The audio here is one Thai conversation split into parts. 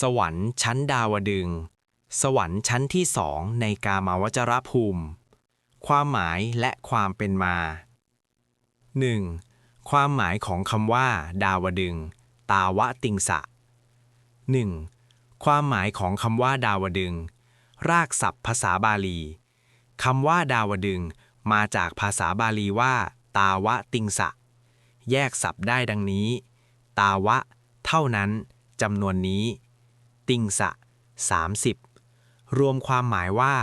สวรรค์ชั้นดาวดึง สวรรค์ชั้นที่สองในกามาวจรภูมิ ความหมายและความเป็นมา 1. ความหมายของคำว่า ดาวดึง ตาวะติงสะ 1. ความหมายของคำว่า ดาวดึง รากศัพท์ภาษาบาลีคำว่า ดาวดึง มาจากภาษาบาลีว่า ตาวะติงสะ แยกศัพท์ได้ดังนี้ ตาวะ เท่านั้นจำนวนนี้ ติงสะ 30 รวมความหมายว่า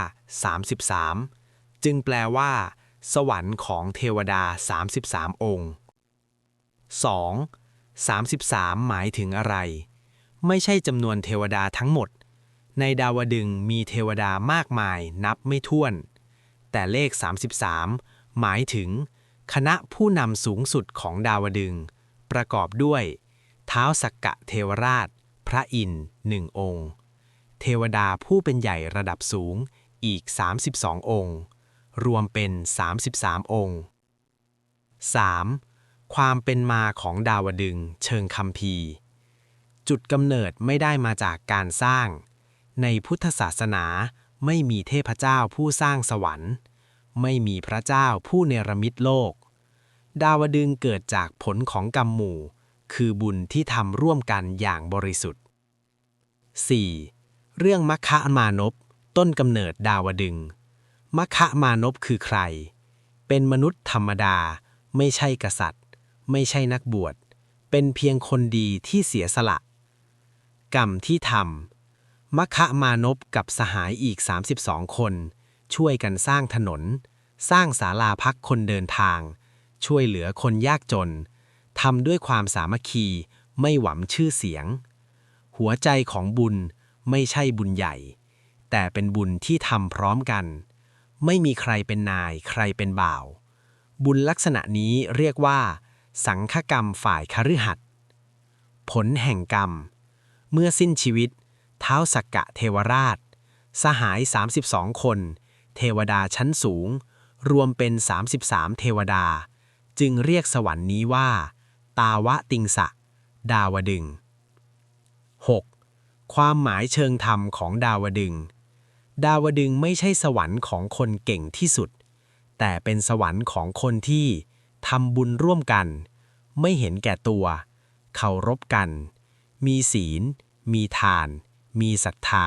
33 จึงแปลว่า สวรรค์ของเทวดา 33 องค์ 2. 33 หมายถึงอะไร ไม่ใช่จำนวนเทวดาทั้งหมด ในดาวดึงมีเทวดามากมายนับไม่ถ้วน แต่เลข 33 หมายถึง คณะผู้นำสูงสุดของดาวดึง ประกอบด้วย เท้าสักกะเทวราช พระอินทร์หนึ่งองค์ เทวดาผู้เป็นใหญ่ระดับสูงอีก 32 องค์ รวมเป็น 33 องค์ 3. ความเป็นมาของดาวดึงเชิงคัมภีจุดกำเนิดไม่ได้มาจากการสร้าง ในพุทธศาสนาไม่มีเทพเจ้าผู้สร้างสวรรค์ ไม่มีพระเจ้าผู้เนรมิตโลก ดาวดึงเกิดจากผลของกรรมหมู่ คือบุญที่ทำร่วมกันอย่างบริสุทธิ์ 4. เรื่องมัคคะมานพต้นกำเนิดดาวดึง มัคคะมานพคือใคร เป็นมนุษย์ธรรมดา ไม่ใช่กษัตริย์ ไม่ใช่นักบวช เป็นเพียงคนดีที่เสียสละ กรรมที่ทำมัคคะมานพกับสหายอีก 32 คน ช่วยกันสร้างถนน สร้างศาลาพักคนเดินทาง ช่วยเหลือคนยากจน ทำด้วยความสามัคคี ไม่หวังชื่อเสียง หัวใจของบุญไม่ใช่บุญใหญ่ แต่เป็นบุญที่ทำพร้อมกัน ไม่มีใครเป็นนายใครเป็นบ่าว บุญลักษณะนี้เรียกว่า สังฆกรรมฝ่ายคฤหัสถ์ผลแห่งกรรม เมื่อสิ้นชีวิต เท้าสักกะเทวราช สหาย 32 คน เทวดาชั้นสูง รวมเป็น 33 เทวดา จึงเรียกสวรรค์นี้ว่า ตาวะติงสะ ดาวดึง 6. ความหมายเชิงธรรมของดาวดึง ดาวดึงไม่ใช่สวรรค์ของคนเก่งที่สุด แต่เป็นสวรรค์ของคนที่ทำบุญร่วมกัน ไม่เห็นแก่ตัว เคารพกัน มีศีล มีทาน มีศรัทธา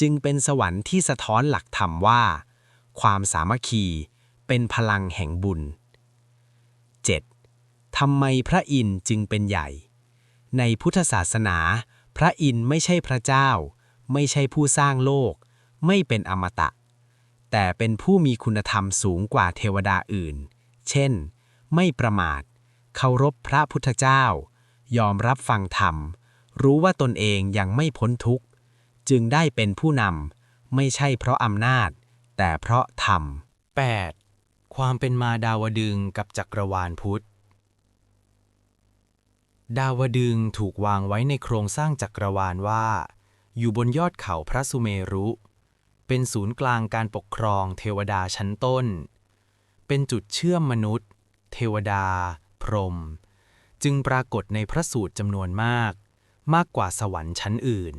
จึงเป็นสวรรค์ที่สะท้อนหลักธรรมว่า ความสามัคคีเป็นพลังแห่งบุญ 7. ทำไมพระอินทร์จึงเป็นใหญ่ ในพุทธศาสนา พระอินทร์ไม่ใช่พระเจ้า ไม่ใช่ผู้สร้างโลก ไม่เป็นอมตะ แต่เป็นผู้มีคุณธรรมสูงกว่าเทวดาอื่น เช่น ไม่ประมาท เคารพพระพุทธเจ้า ยอมรับฟังธรรม รู้ว่าตนเองยังไม่พ้นทุกข์ จึงได้เป็นผู้นำ ไม่ใช่เพราะอำนาจ แต่เพราะธรรม 8. ความเป็นมาดาวดึงกับจักรวาลพุทธ ดาวดึงถูกวางไว้ในโครงสร้างจักรวาลว่า อยู่บนยอดเขาพระสุเมรุ เป็นศูนย์กลางการปกครองเทวดาชั้นต้น เป็นจุดเชื่อมมนุษย์ เทวดา พรหมจึงปรากฏในพระสูตรจำนวนมาก มากกว่าสวรรค์ชั้นอื่น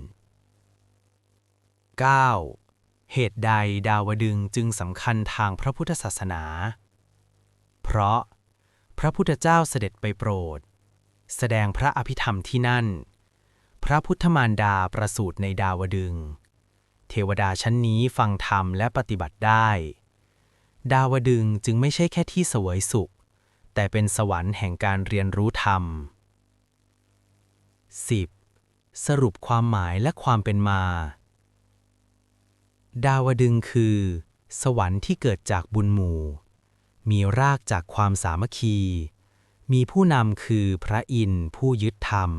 9. เหตุใดดาวดึงจึงสำคัญทางพระพุทธศาสนา เพราะ พระพุทธเจ้าเสด็จไปโปรด แสดงพระอภิธรรมที่นั่น พระพุทธมารดาประสูติในดาวดึง เทวดาชั้นนี้ฟังธรรมและปฏิบัติได้ ดาวดึงจึงไม่ใช่แค่ที่สวยสุข แต่เป็นสวรรค์แห่งการเรียนรู้ธรรม 10. สรุปความหมายและความเป็นมา ดาวดึงคือ สวรรค์ที่เกิดจากบุญหมู่ มีรากจากความสามัคคี มีผู้นำคือพระอินทร์ผู้ยึดธรรม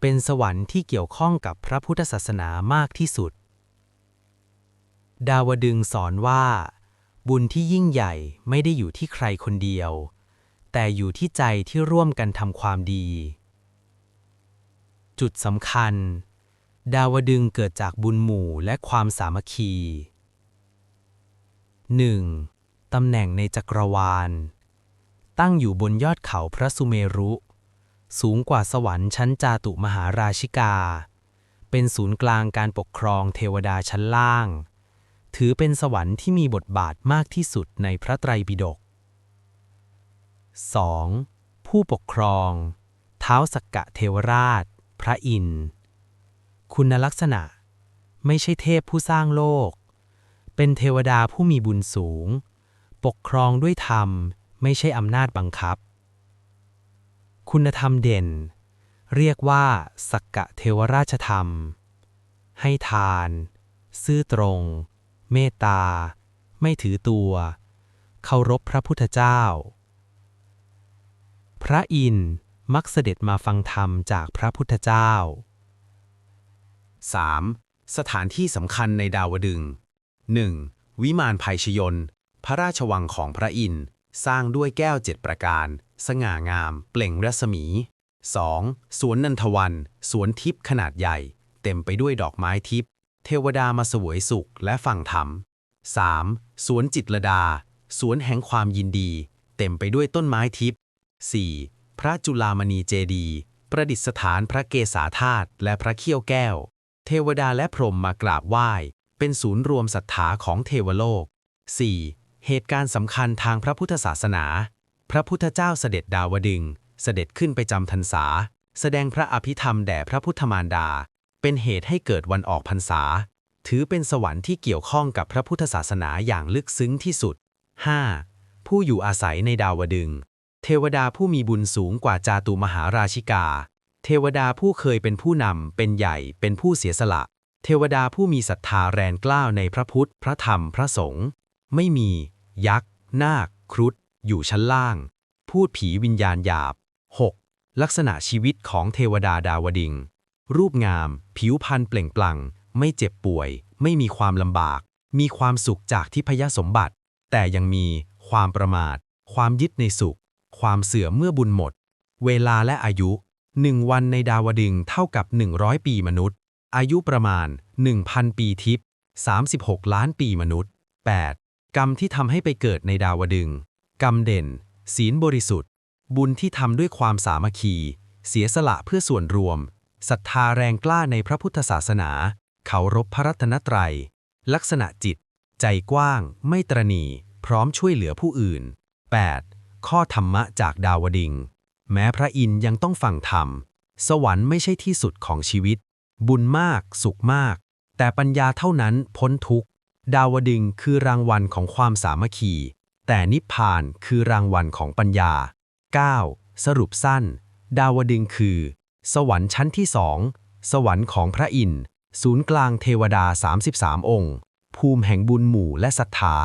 เป็นสวรรค์ที่เกี่ยวข้องกับพระพุทธศาสนามากที่สุด ดาวดึงสอนว่า บุญที่ยิ่งใหญ่ไม่ได้อยู่ที่ใครคนเดียว แต่อยู่ที่ใจที่ร่วมกันทำความดี จุดสำคัญ ดาวดึงเกิดจากบุญหมู่และความสามัคคี 1. ตำแหน่งในจักรวาล ตั้งอยู่บนยอดเขาพระสุเมรุ สูงกว่าสวรรค์ชั้นจาตุมหาราชิกา เป็นศูนย์กลางการปกครองเทวดาชั้นล่าง ถือเป็นสวรรค์ที่มีบทบาทมากที่สุดในพระไตรปิฎก 2. ผู้ปกครอง เท้าสักกะเทวราช พระอินทร์คุณลักษณะ ไม่ใช่เทพผู้สร้างโลก เป็นเทวดาผู้มีบุญสูง ปกครองด้วยธรรม ไม่ใช่อำนาจบังคับ คุณธรรมเด่น เรียกว่าสักกะเทวราชธรรม ให้ทาน ซื่อตรง เมตตา ไม่ถือตัว เคารพพระพุทธเจ้า พระอินทร์มักเสด็จมาฟังธรรมจากพระพุทธเจ้า 3. สถานที่สำคัญในดาวดึง 1. วิมานภัยชยน พระราชวังของพระอินทร์ สร้างด้วยแก้วเจ็ดประการ สง่างาม เปล่งรัศมี 2. สวนนันทวัน สวนทิพย์ขนาดใหญ่ เต็มไปด้วยดอกไม้ทิพย์ เทวดามาสวยสุขและฟังธรรม 3. สวนจิตรดา สวนแห่งความยินดี เต็มไปด้วยต้นไม้ทิพย์ 4. พระจุลามณีเจดี ประดิษฐานพระเกศาธาตุและพระเขี้ยวแก้ว เทวดาและพรหมมากราบไหว้ เป็นศูนย์รวมศรัทธาของเทวโลก 4. เหตุการณ์สำคัญทางพระพุทธศาสนา พระพุทธเจ้าเสด็จดาวดึง เสด็จขึ้นไปจำพรรษา แสดงพระอภิธรรมแด่พระพุทธมารดา เป็นเหตุให้เกิดวันออกพรรษา ถือเป็นสวรรค์ที่เกี่ยวข้องกับพระพุทธศาสนาอย่างลึกซึ้งที่สุด 5. ผู้อยู่อาศัยในดาวดึง เทวดาผู้มีบุญสูงกว่าจาตุมหาราชิกา เทวดาผู้เคยเป็นผู้นำ เป็นใหญ่ เป็นผู้เสียสละ เทวดาผู้มีศรัทธาแรงกล้าวในพระพุทธ พระธรรม พระสงฆ์ ไม่มี ยักษ์ นาค ครุฑ อยู่ชั้นล่าง พูดผีวิญญาณหยาบ 6. ลักษณะชีวิตของเทวดาดาวดิง รูปงาม ผิวพรรณเปล่งปลั่ง ไม่เจ็บป่วย ไม่มีความลำบาก มีความสุขจากทิพยสมบัติ แต่ยังมีความประมาท ความยึดในสุข ความเสื่อมเมื่อบุญหมด เวลาและอายุ1วันในดาวดึงเท่ากับ 100 ปีมนุษย์ อายุประมาณ 1,000 ปีทิพย์36 ล้านปีมนุษย์ 8. กรรมที่ทำให้ไปเกิดในดาวดึง กรรมเด่น ศีลบริสุทธิ์ บุญที่ทำด้วยความสามัคคี เสียสละเพื่อส่วนรวม ศรัทธาแรงกล้าในพระพุทธศาสนาเคารพพระรัตนตรัย ลักษณะจิต ใจกว้าง ไม่ตรณีพร้อมช่วยเหลือผู้อื่น 8. ข้อธรรมะจากดาวดิง แม้พระอินทร์ยังต้องฟังธรรม สวรรค์ไม่ใช่ที่สุดของชีวิต บุญมาก สุขมาก แต่ปัญญาเท่านั้นพ้นทุกข์ ดาวดึงคือรางวัลของความสามัคคี แต่นิพพานคือรางวัลของปัญญา 9. สรุปสั้น ดาวดึงคือ สวรรค์ชั้นที่สอง สวรรค์ของพระอินทร์ ศูนย์กลางเทวดา 33 องค์ ภูมิแห่งบุญหมู่และศรัทธา